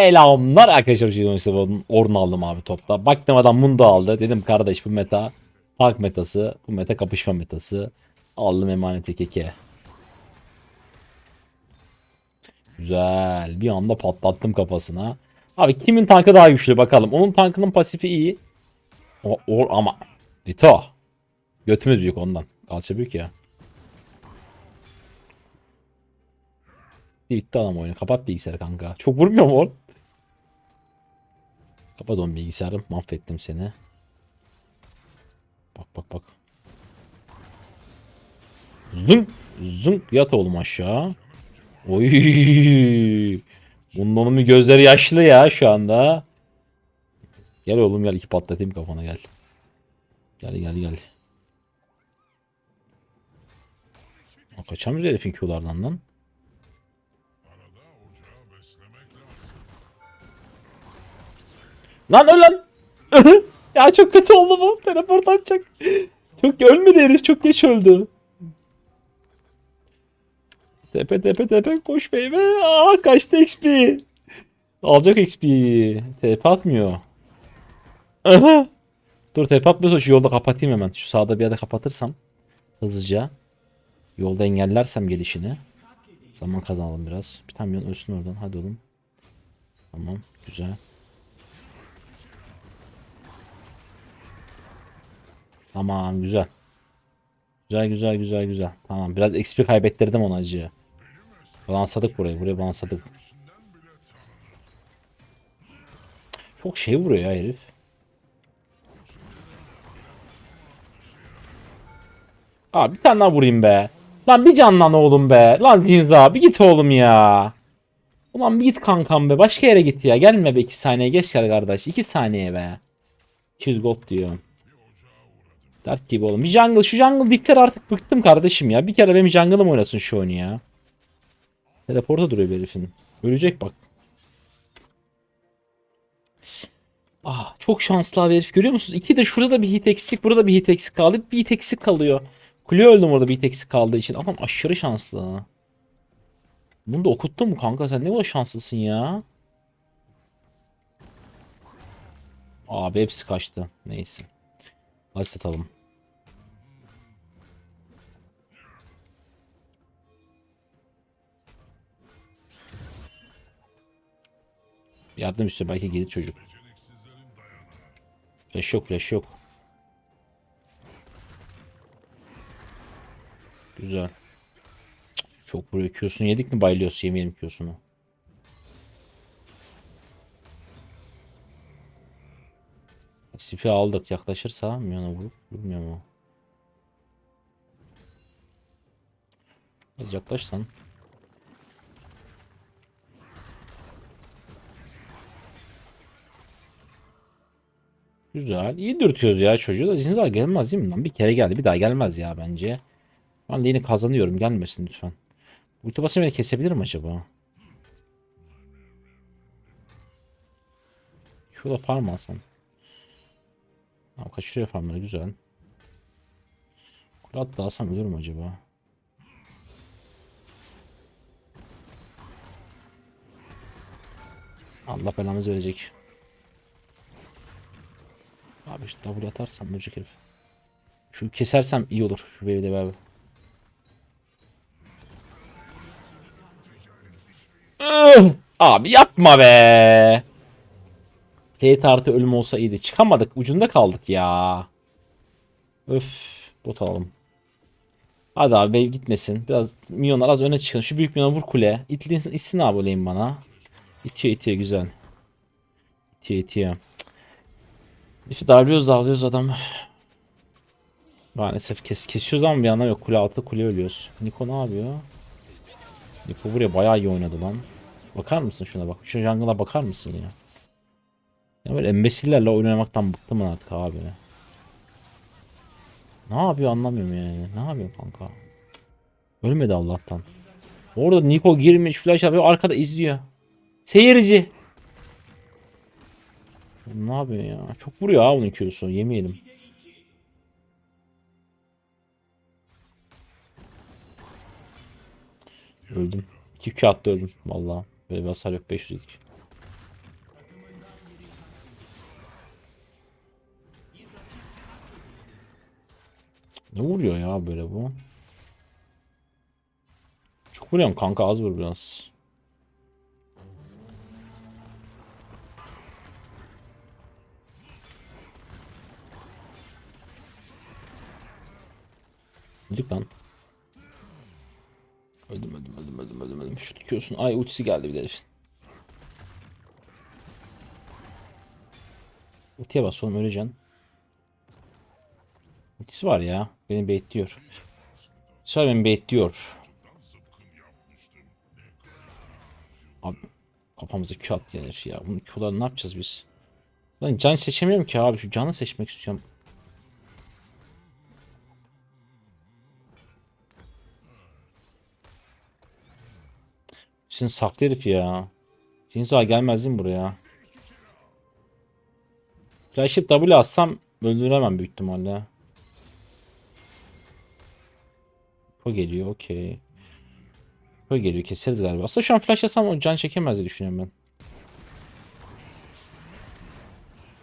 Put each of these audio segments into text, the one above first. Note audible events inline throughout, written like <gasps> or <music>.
Selamlar arkadaşlar. Şey Orun aldım abi topta. Baktım adam Mundo aldı. Dedim kardeş bu meta tank metası. Bu meta kapışma metası. Aldım emaneti keke. Güzel. Bir anda patlattım kafasına. Abi kimin tankı daha güçlü bakalım. Onun tankının pasifi iyi. O, o ama Vito. Götümüz büyük ondan. Kalça büyük ya. Bitti adam oyunu. Kapat bilgisayarı kanka. Çok vurmuyor mu oğlum? Kapat oğlum bilgisayarı. Mahvettim seni. Bak bak bak. Zınk. Zınk. Yat oğlum aşağı. Oy. Bunun onun gözleri yaşlı ya şu anda. Gel oğlum gel iki patlatayım kafana gel. Gel gel gel. Aa, Kaçamıyoruz herifin Q'lardan lan. Lan öl lan. ya çok kötü oldu bu. Teleport atacak. Çok ölmedi herif. Çok geç öldü. Tepe tepe tepe koş baby. Aa kaçtı XP. Alacak XP. TP atmıyor. Dur TP atmıyorsa şu yolda kapatayım hemen. Şu sağda bir yerde kapatırsam. Hızlıca. Yolda engellersem gelişini. Zaman kazanalım biraz. Bir tane ölsün oradan. Hadi oğlum. Tamam. Güzel. Tamam güzel. Güzel güzel güzel güzel. Tamam biraz XP kaybettirdim ona acıya. Balansadık burayı. Buraya balansadık. Çok şey vuruyor ya herif. Abi bir tane daha vurayım be. Lan bir canlan oğlum be. Lan Zinza bir git oğlum ya. Ulan bir git kankam be. Başka yere git ya. Gelme be 2 saniye. Geç gel kardeş. 2 saniye be. 200 gold diyor. Dert gibi oğlum. Bir jungle. Şu jungle dikler artık bıktım kardeşim ya. Bir kere benim jungle'ım oynasın şu oyunu ya. Teleporta duruyor bir herifin. Ölecek bak. Ah çok şanslı abi herif görüyor musunuz? İki de şurada da bir hit eksik. Burada bir hit eksik kaldı. Bir hit eksik kalıyor. Kule öldüm orada bir hit eksik kaldığı için. Adam aşırı şanslı. Bunu da okuttun mu kanka? Sen ne kadar şanslısın ya. Abi hepsi kaçtı. Neyse. Hadi Yardım istiyor belki gelir çocuk. Flash yok flash yok. Güzel. Çok vuruyor. Q'sunu yedik mi baylıyoruz yemeyelim Q'sunu. Sifi aldık yaklaşırsa Miona vurup vurmuyor mu? Az yaklaş lan. Güzel. İyi dürtüyoruz ya çocuğu da Zinzar gelmez değil mi lan? Bir kere geldi bir daha gelmez ya bence. Ben lane'i kazanıyorum gelmesin lütfen. Ulti basınca beni kesebilir mi acaba? Şurada farm alsam. Kaçırıyor farmları güzel. Kurat da alsam ölür mü acaba? Allah belamızı verecek. Abi işte W atarsam ölecek herif. Şu kesersem iyi olur. Şu wave'de beraber. Ih! Abi yapma be. T artı ölüm olsa iyiydi. Çıkamadık. Ucunda kaldık ya. Öf. Bot alalım. Hadi abi wave gitmesin. Biraz milyonlar az öne çıkın. Şu büyük milyona vur kule. İtlinsin, itsin abi olayım bana. İtiyor itiyor güzel. İtiyor itiyor. İşte darlıyoruz dağılıyoruz adam. Maalesef kes kesiyoruz ama bir yana yok. Kule altı kule ölüyoruz. Niko ne yapıyor? Niko buraya bayağı iyi oynadı lan. Bakar mısın şuna bak. Şu jungle'a bakar mısın ya? Ya böyle embesillerle oynamaktan bıktım artık abi. Ne yapıyor anlamıyorum yani. Ne yapıyor kanka? Ölmedi Allah'tan. Orada Niko girmiş flash yapıyor arkada izliyor. Seyirci. Ne yapıyor ya? Çok vuruyor ha bunun Q'su. Yemeyelim. Öldüm. 2 Q attı öldüm. Valla. Böyle bir hasar yok. 500 idik. Ne vuruyor ya böyle bu? Çok vuruyorum kanka az vur biraz. Öldük lan. Öldüm öldüm öldüm öldüm öldüm öldüm. Şu tutuyorsun. Ay ultisi geldi bir de herifin. Ultiye bas oğlum öleceksin. Ultisi var ya. Beni baitliyor. Ultisi var beni baitliyor. Abi kafamıza Q at yenir ya. Bunu Q'ları ne yapacağız biz? Lan can seçemiyorum ki abi. Şu canı seçmek istiyorum. Sen saklı herif ya. Zinza gelmez değil mi buraya? Flash'ı W atsam öldüremem büyük ihtimalle. O geliyor okey. O geliyor keseriz galiba. Aslında şu an flash atsam o can çekemez diye düşünüyorum ben.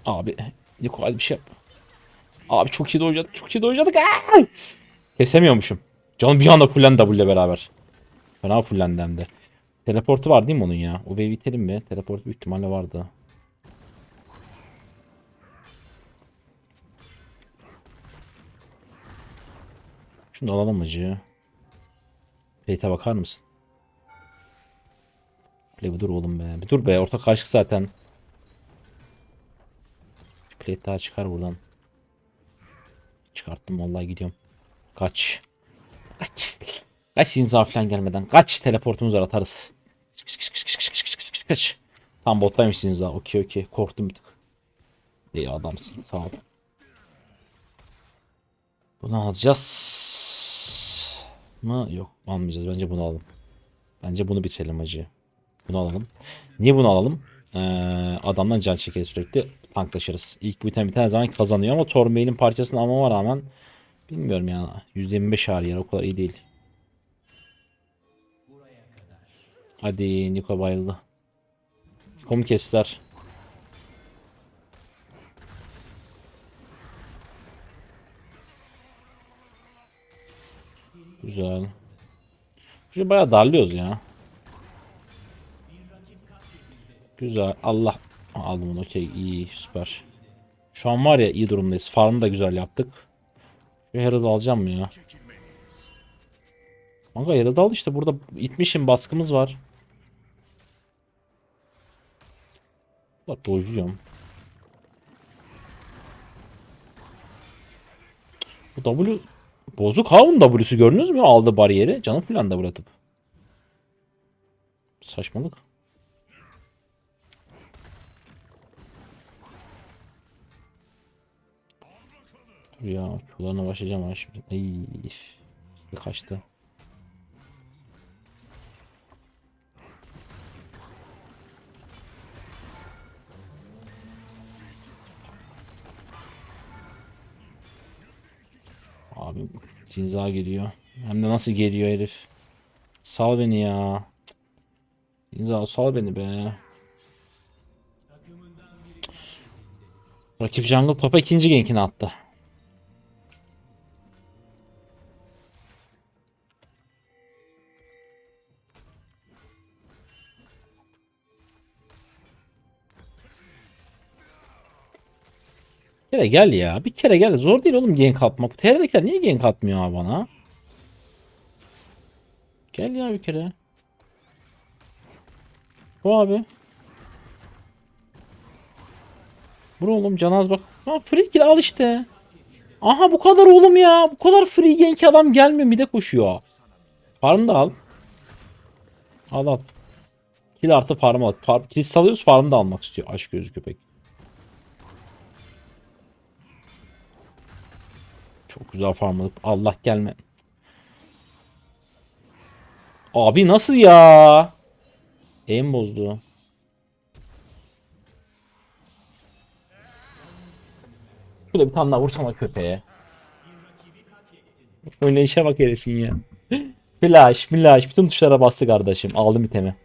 Abi Niko hadi bir şey yap. Abi çok iyi dojadık çok iyi dojadık. Aa! Kesemiyormuşum. Canım bir anda fullendi W ile beraber. Fena fullendi hem de. Teleportu var değil mi onun ya? O wave itelim mi? Teleport büyük ihtimalle vardı. Şunu alalım acı. Plate'e bakar mısın? Play bir dur oğlum be. Bir dur be. Orta karışık zaten. Bir plate daha çıkar buradan. Çıkarttım vallahi gidiyorum. Kaç. Kaç. Kaç inza falan gelmeden. Kaç teleportumuz var atarız. Kaç, kaç, kaç, kaç, kaç. Tam bottaymış inza. Okey okey. Korktum bir tık. İyi adamsın. Sağ ol. Bunu alacağız mı? Yok almayacağız. Bence bunu alalım. Bence bunu bitirelim acı. Bunu alalım. Niye bunu alalım? Ee, adamdan can çekeriz sürekli. Tanklaşırız. İlk bu item tane zaman kazanıyor ama Tormail'in parçasını almama rağmen bilmiyorum ya. %25 ağır yer o kadar iyi değil. Hadi Niko bayıldı. Kom kestiler. Güzel. Şu bayağı darlıyoruz ya. Güzel. Allah. Aldım onu. Okey. iyi Süper. Şu an var ya iyi durumdayız. Farmı da güzel yaptık. Şu Herald'ı alacağım mı ya? Kanka Herald'ı al işte. Burada itmişim. Baskımız var. Bak dojluyorum. Bu W Bozuk Havun W'su gördünüz mü? Aldı bariyeri. Canı falan da bırakıp. Saçmalık. Dur ya Q'larına başlayacağım ha şimdi. Ay, kaçtı. Abi Zinza geliyor. Hem de nasıl geliyor herif. Sal beni ya. Zinza sal beni be. Rakip jungle topa ikinci gankini attı. Kere gel ya. Bir kere gel. Zor değil oğlum gank atmak. TR'dekiler niye gank atmıyor abi bana? Gel ya bir kere. Bu abi. Vur oğlum canaz bak. Ha free kill al işte. Aha bu kadar oğlum ya. Bu kadar free gank adam gelmiyor bir de koşuyor. Farm da al. Al al. Kill artı farm al. Far kill salıyoruz farm da almak istiyor. Aşk gözü köpek. Çok güzel farmladık. Allah gelme. Abi nasıl ya? Aim bozdu. Şöyle bir tane daha vursana köpeğe. İşe bak herifin ya. <gasps> Flash, flash. Bütün tuşlara bastı kardeşim. Aldım itemi.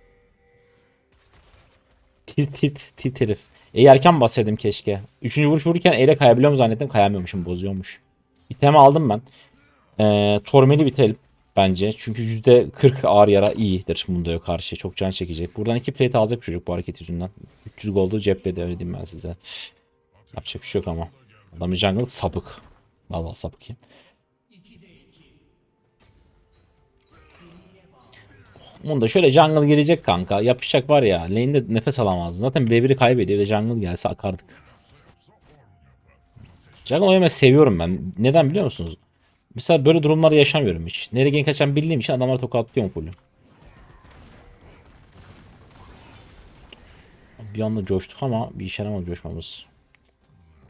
Tit tit tit herif. E erken basaydım keşke. Üçüncü vuruş vururken ele kayabiliyorum zannettim. Kayamıyormuşum. Bozuyormuş. İtemi aldım ben. Ee, Torment'i bitelim bence. Çünkü %40 ağır yara iyidir Mundo'ya karşı. Çok can çekecek. Buradan iki plate alacak çocuk bu hareket yüzünden. 300 gold'u cepledi öyle ben size. Yapacak bir şey yok ama. Adamın jungle sapık. Vallahi sapık ya. Mundo şöyle jungle gelecek kanka. Yapışacak var ya. Lane'de nefes alamaz. Zaten B1'i kaybediyor. De jungle gelse akardık. Jungle oynamayı seviyorum ben. Neden biliyor musunuz? Mesela böyle durumları yaşamıyorum hiç. Nereye gank kaçan bildiğim için adamları tokatlıyorum full. Bir anda coştuk ama bir işe yaramadı coşmamız.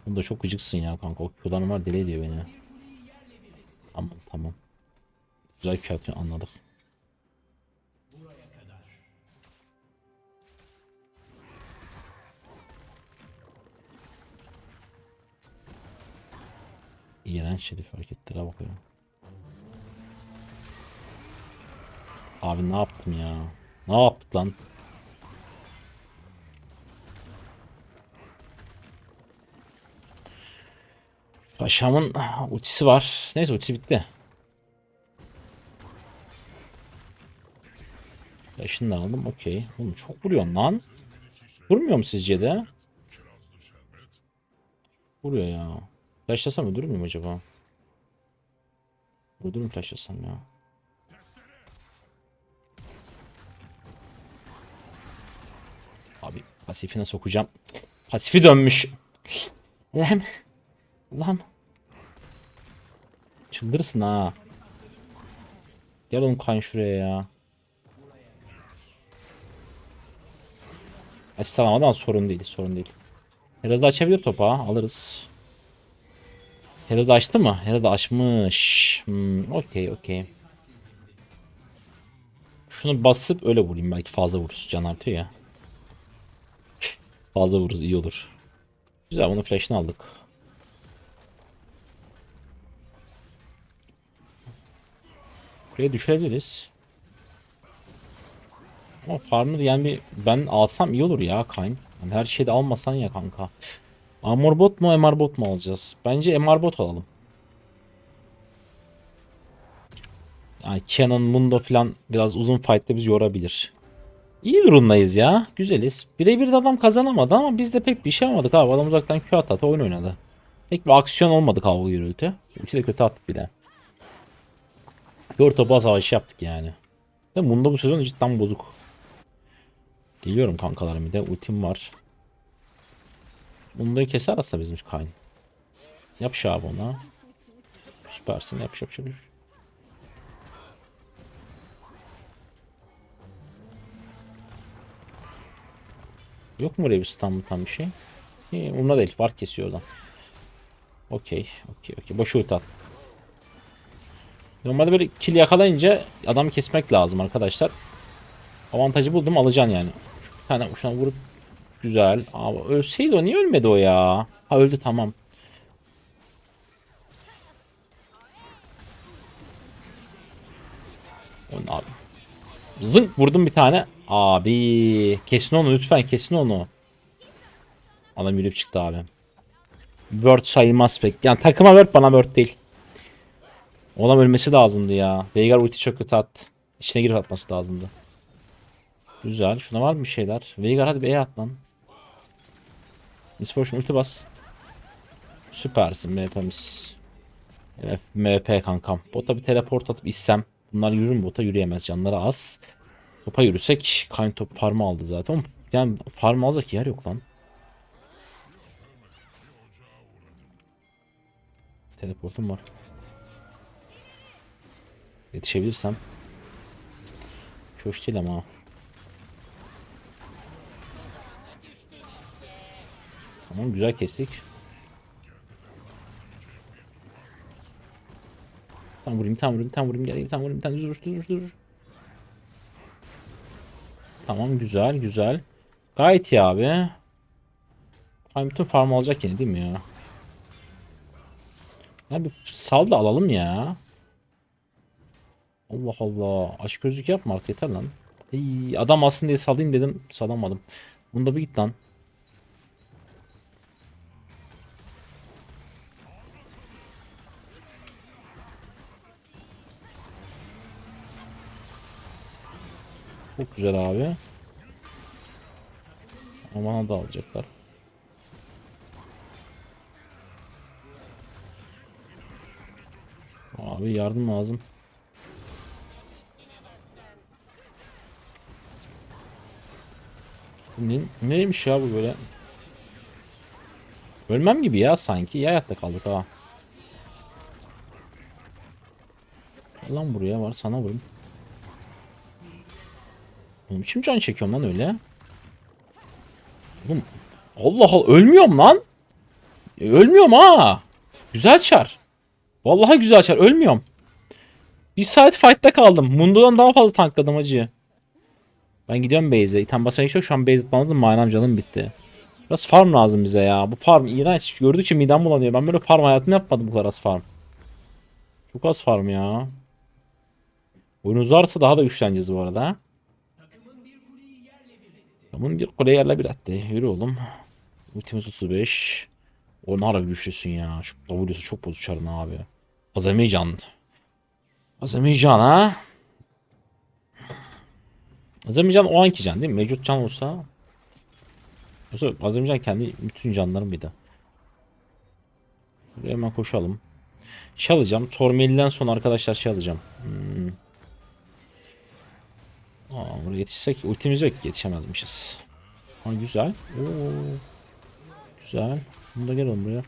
Bunda çok gıcıksın ya kanka. O Q'ların var deli ediyor beni. Tamam tamam. Güzel atıyor anladık. İğrenç şerif hareketlere bakıyorum. Abi ne yaptım ya? Ne yaptık lan? Paşamın ultisi var. Neyse ultisi bitti. Yaşını da aldım. Okey. Oğlum çok vuruyorsun lan. Vurmuyor mu sizce de? Vuruyor ya. Flashlasam öldürür müyüm acaba? Öldürür mü flashlasam ya? Abi pasifine sokacağım. Pasifi dönmüş. Lan. Lan. Çıldırırsın ha. Gel oğlum kan şuraya ya. Asist sorun değil sorun değil. Herhalde açabilir topa alırız. Herhalde açtı mı? Herhalde açmış. Hmm, okey okey. Şunu basıp öyle vurayım belki fazla vururuz. Can artıyor ya. fazla vururuz iyi olur. Güzel bunu flash'ını aldık. Buraya düşebiliriz. Ama farmı yani bir ben alsam iyi olur ya Kayn. Yani her şeyi de almasan ya kanka. Armor mu MR mu alacağız? Bence MR alalım. Yani Canon, Mundo falan biraz uzun fight'te biz yorabilir. İyi durumdayız ya. Güzeliz. Birebir de adam kazanamadı ama biz de pek bir şey yapmadık abi. Adam uzaktan Q at oyun oynadı. Pek bir aksiyon olmadı kavga gürültü. İki de kötü attık bir de. Gör topa savaşı yaptık yani. Ve Mundo bu sezon cidden bozuk. Geliyorum kankalarım bir de ultim var. Mundo'yu keser aslında bizim Kayn. Yapış abi ona. Süpersin yapış yapış yapış. Yok mu oraya bir stun tam bir şey? İyi, umurumda değil. Var kesiyor oradan. Okey. Okey. Okey. Boş ult at. Normalde böyle kill yakalayınca adamı kesmek lazım arkadaşlar. Avantajı buldum alacaksın yani. Bir tane uçuna vurup güzel. Abi ölseydi o niye ölmedi o ya? Ha öldü tamam. Oyun abi. Zınk vurdum bir tane. Abi kesin onu lütfen kesin onu. Adam yürüyüp çıktı abi. Word sayılmaz pek. Yani takıma word bana word değil. Olan ölmesi lazımdı ya. Veigar ulti çok kötü attı. İçine girip atması lazımdı. Güzel. Şuna var mı bir şeyler? Veigar hadi bir E at lan. Miss ulti bas. Süpersin MP'miz. MP kankam. Bota bir teleport atıp issem. Bunlar yürür mü bota? Yürüyemez. Canları az. Topa yürüsek. Kayn top farmı aldı zaten. Yani farm alacak yer yok lan. Teleportum var. Yetişebilirsem. Hoş değil ama. Tamam güzel kestik. Tam vurayım, tam vurayım, tam vurayım, geleyim, tam vurayım, tam düz vur, düz vur, düz vur. Tamam güzel, güzel. Gayet iyi abi. Ay bütün farm alacak yine değil mi ya? Ya bir sal da alalım ya. Allah Allah. Aşk gözlük yapma artık yeter lan. Ey, adam alsın diye salayım dedim. Salamadım. Bunda bir git lan. Çok güzel abi. Ama da alacaklar. Abi yardım lazım. Ne, neymiş ya bu böyle? Ölmem gibi ya sanki. Ya hayatta kaldık ha. Lan buraya var sana vurayım. Oğlum kim can çekiyorum lan öyle? Oğlum Allah Allah ölmüyorum lan. E, ölmüyorum ha. Güzel çar. Vallahi güzel çar ölmüyorum. Bir saat fight'ta kaldım. Mundo'dan daha fazla tankladım acı. Ben gidiyorum base'e. İtem basmaya yok. Şu an base atmamızın manam canım bitti. Biraz farm lazım bize ya. Bu farm iğrenç. Gördükçe midem bulanıyor. Ben böyle farm hayatımda yapmadım bu kadar az farm. Çok az farm ya. Oyunuz varsa daha da güçleneceğiz bu arada. Takımın bir kule yerle bir attı. Yürü oğlum. Ultimiz 35. O ne ara güçlüsün ya. Şu W'su çok bozuk çarın abi. Azerbaycan. Azerbaycan ha. Azerbaycan o anki can değil mi? Mevcut can olsa. Yoksa Azerbaycan kendi bütün canlarım bir de. Buraya hemen koşalım. Şey alacağım. Tormeli'den sonra arkadaşlar şey alacağım. Hmm. Aa, buraya yetişsek ultimiz yok yetişemezmişiz. Ha güzel. Oo. Güzel. Bunu da gel oğlum buraya.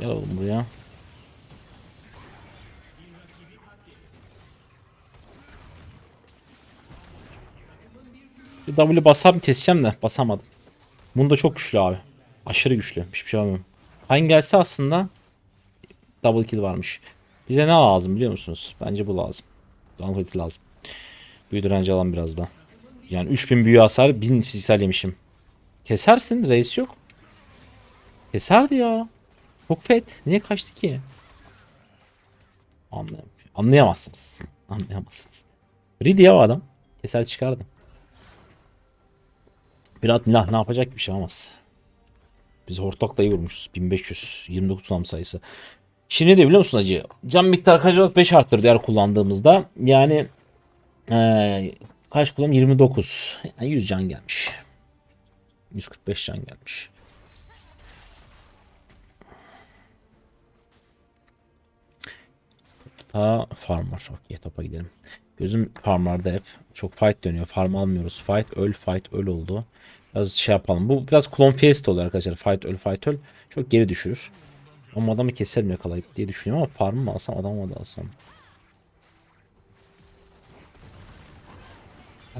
Gel oğlum buraya. Bir W basar mı keseceğim de basamadım. Bunu da çok güçlü abi. Aşırı güçlü. Hiçbir şey yapamıyorum. Hangi gelse aslında double kill varmış. Bize ne lazım biliyor musunuz? Bence bu lazım. Downfit lazım. Büyü direnci alan biraz da. Yani 3000 büyü hasar 1000 fiziksel yemişim. Kesersin reis yok. Keserdi ya. Çok fet. Niye kaçtı ki? Anlayam Anlayamazsınız. <laughs> Anlayamazsınız. Ready ya adam. Keser çıkardı. Biraz Nilah ne yapacak bir şey olmaz. Biz hortlak dayı vurmuşuz. 1500. 29 tam sayısı. Şimdi de biliyor musun acı? Can miktarı kaç olarak 5 arttır diğer kullandığımızda. Yani ee, kaç kullanım? 29. Yani 100 can gelmiş. 145 can gelmiş. Ta farm var. Okey topa gidelim. Gözüm farmlarda hep. Çok fight dönüyor. Farm almıyoruz. Fight öl fight öl oldu. Biraz şey yapalım. Bu biraz klon fiesta oluyor arkadaşlar. Fight öl fight öl. Çok geri düşürür. Ama adamı keserim yakalayıp diye düşünüyorum ama farmı mı alsam adamı da alsam.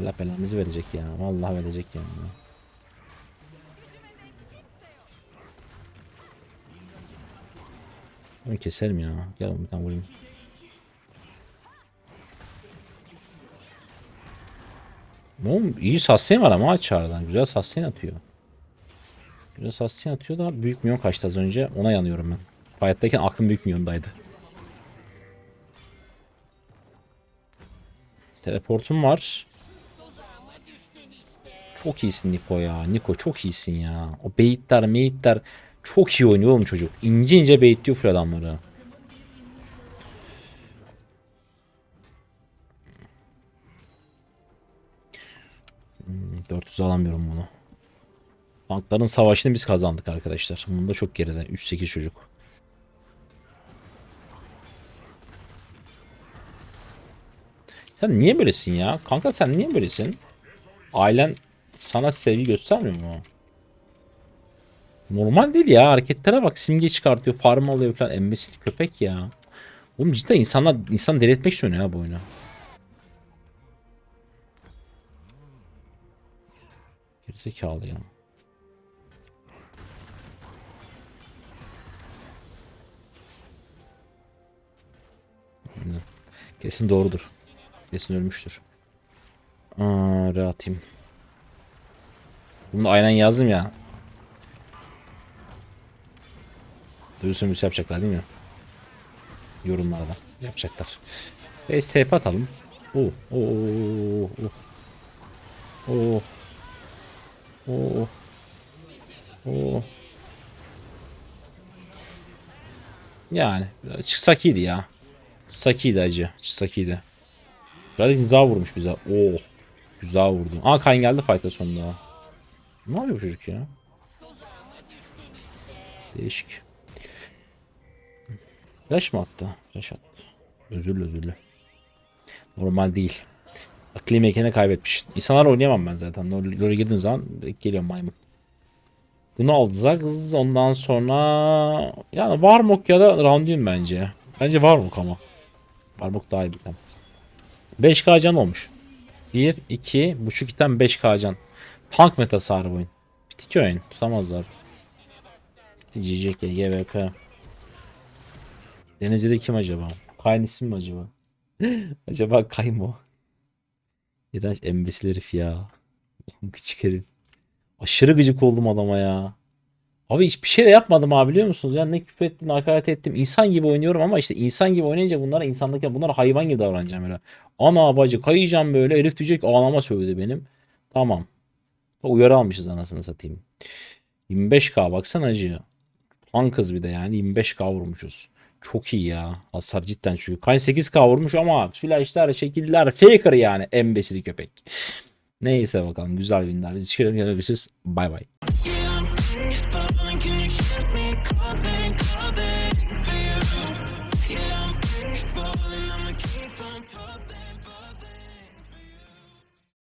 Allah belamızı verecek ya. Vallahi verecek yani. Ben keserim ya. Gel bir tane vurayım. Oğlum iyi sustain var ama çağrıdan. Güzel sustain atıyor. Güzel sustain atıyor da büyük milyon kaçtı az önce. Ona yanıyorum ben. Fight'tayken aklım büyük milyondaydı. Teleportum var. Çok iyisin Niko ya. Niko çok iyisin ya. O beyitler meyitler çok iyi oynuyor oğlum çocuk. İnce ince beyitliyor full adamları. Hmm, 400 alamıyorum bunu. Tankların savaşını biz kazandık arkadaşlar. Bunun da çok geride. 3-8 çocuk. Sen niye böylesin ya? Kanka sen niye böylesin? Ailen sana sevgi göstermiyor mu? Normal değil ya. Hareketlere bak. Simge çıkartıyor. Farm alıyor falan. Emmesili köpek ya. Oğlum cidden insanlar insan deli etmek için oynuyor ya bu oyunu. Gerizekalı ya. Kesin doğrudur. Kesin ölmüştür. Aa, rahatayım. Bunu aynen yazdım ya. Duyuru sömürüsü yapacaklar değil mi? Yorumlarda yapacaklar. Base TP atalım. Oo, oo, oo, oo. Oo. Oo. Oo. Yani Saki'ydi ya. Saki'ydi acı. Saki'ydi. Radin za vurmuş bize. Oh. Güzel vurdu. Aa Kayn geldi fight'a sonunda. Ne yapıyor bu çocuk ya? Değişik. Flash mı attı? Flash attı. Özürlü özürlü. Normal değil. Akli mekene kaybetmiş. İnsanlar oynayamam ben zaten. LoL- LoL'e girdiğim zaman direkt geliyor maymun. Bunu alacak. Ondan sonra yani Warmok ya da Roundin bence. Bence Warmok ama. Warmok daha iyi bir item. 5k can olmuş. 1, 2, buçuk item 5k can. Tank metası harbi oyun. Bitik oyun. Tutamazlar. GG GVP. Denizli'de kim acaba? Kayn isim mi acaba? <gasps> acaba Kay mı o? İğrenç embesil herif ya. Gıcık herif. Aşırı gıcık oldum adama ya. Abi hiçbir şey de yapmadım abi biliyor musunuz? Yani ne küfür ettim, ne hakaret ettim. İnsan gibi oynuyorum ama işte insan gibi oynayınca bunlara insanlık bunlara hayvan gibi davranacağım böyle. Ana bacı kayacağım böyle. Herif diyecek ağlama söyledi benim. Tamam. Uyarı almışız anasını satayım. 25k baksana acı. Han kız bir de yani 25k vurmuşuz. Çok iyi ya. Hasar cidden çünkü. Kayn 8k vurmuş ama flashlar, şekiller, faker yani. Embesili köpek. Neyse bakalım. Güzel winler. Biz çıkarım. Görüşürüz. Bay bay.